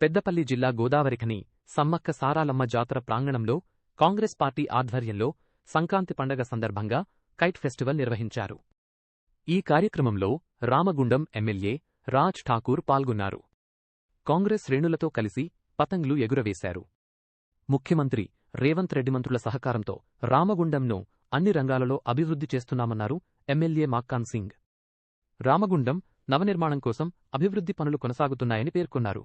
పెద్దపల్లి జిల్లా గోదావరిఖని సమ్మక్క సారాలమ్మ జాతర ప్రాంగణంలో కాంగ్రెస్ పార్టీ ఆధ్వర్యంలో సంక్రాంతి పండగ సందర్భంగా కైట్ ఫెస్టివల్ నిర్వహించారు. ఈ కార్యక్రమంలో రామగుండం ఎమ్మెల్యే రాజ్ ఠాకూర్ పాల్గొన్నారు. కాంగ్రెస్ శ్రేణులతో కలిసి పతంగ్లు ఎగురవేశారు. ముఖ్యమంత్రి రేవంత్ రెడ్డి మంత్రుల సహకారంతో రామగుండంను అన్ని రంగాలలో అభివృద్ధి చేస్తున్నామన్నారు ఎమ్మెల్యే మాక్కాన్ సింగ్. రామగుండం నవనిర్మాణం కోసం అభివృద్ధి పనులు కొనసాగుతున్నాయని పేర్కొన్నారు.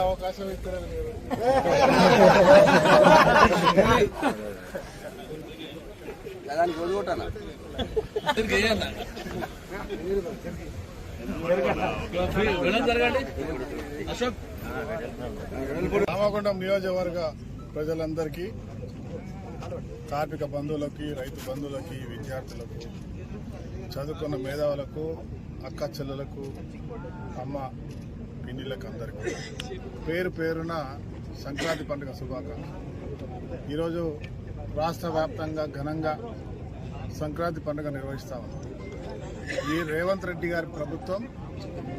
అవకాశం ఇస్తారు మీరు రామగుండం నియోజకవర్గ ప్రజలందరికీ కార్మిక బంధువులకి రైతు బంధువులకి విద్యార్థులకు చదువుకున్న మేధావులకు అక్క చెల్లెలకు అమ్మ పిన్నిలకు అందరికీ పేరు పేరున సంక్రాంతి పండుగ శుభాకాంక్షలు. ఈరోజు రాష్ట్ర వ్యాప్తంగా ఘనంగా సంక్రాంతి పండుగ నిర్వహిస్తా ఈ రేవంత్ రెడ్డి గారి ప్రభుత్వం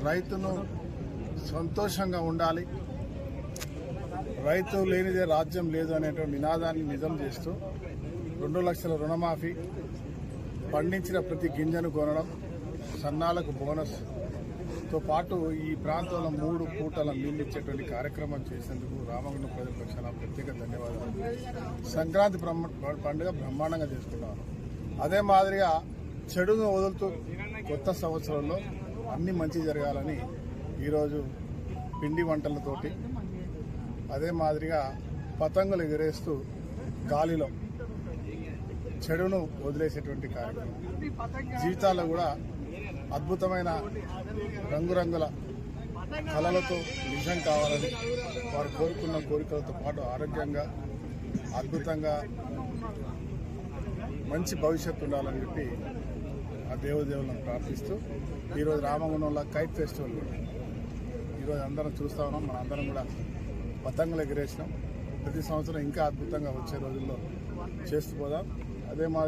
రైతును సంతోషంగా ఉండాలి. రైతు లేనిదే రాజ్యం లేదు అనేటువంటి నినాదాన్ని నిజం చేస్తూ రెండు లక్షల రుణమాఫీ పండించిన ప్రతి గింజను కొనడం సన్నాలకు బోనస్. తో పాటు ఈ ప్రాంతంలో మూడు పూటల నీళ్ళు ఇచ్చేటువంటి కార్యక్రమం చేసేందుకు రామగుండం ప్రజల పక్షాన ప్రత్యేక ధన్యవాదాలు. సంక్రాంతి బ్రహ్మ పండుగ బ్రహ్మాండంగా చేసుకున్నాను అదే మాదిరిగా చెడును వదులుతూ కొత్త సంవత్సరంలో అన్ని మంచి జరగాలని ఈరోజు పిండి వంటలతోటి అదే మాదిరిగా పతంగులు ఎగిరేస్తూ గాలిలో చెడును వదిలేసేటువంటి కార్యక్రమం జీవితాల్లో కూడా అద్భుతమైన రంగురంగుల కళలతో నిజం కావాలని వారు కోరుకున్న కోరికలతో పాటు ఆరోగ్యంగా అద్భుతంగా మంచి భవిష్యత్తు ఉండాలని చెప్పి ఆ దేవదేవులను ప్రార్థిస్తూ ఈరోజు రామగుణంలో కైట్ ఫెస్టివల్ కూడా. ఈరోజు అందరం చూస్తా ఉన్నాం. మన అందరం కూడా పతంగులు ఎగిరేసినాం. ప్రతి సంవత్సరం ఇంకా అద్భుతంగా వచ్చే రోజుల్లో చేస్తూ పోదాం. అదే మా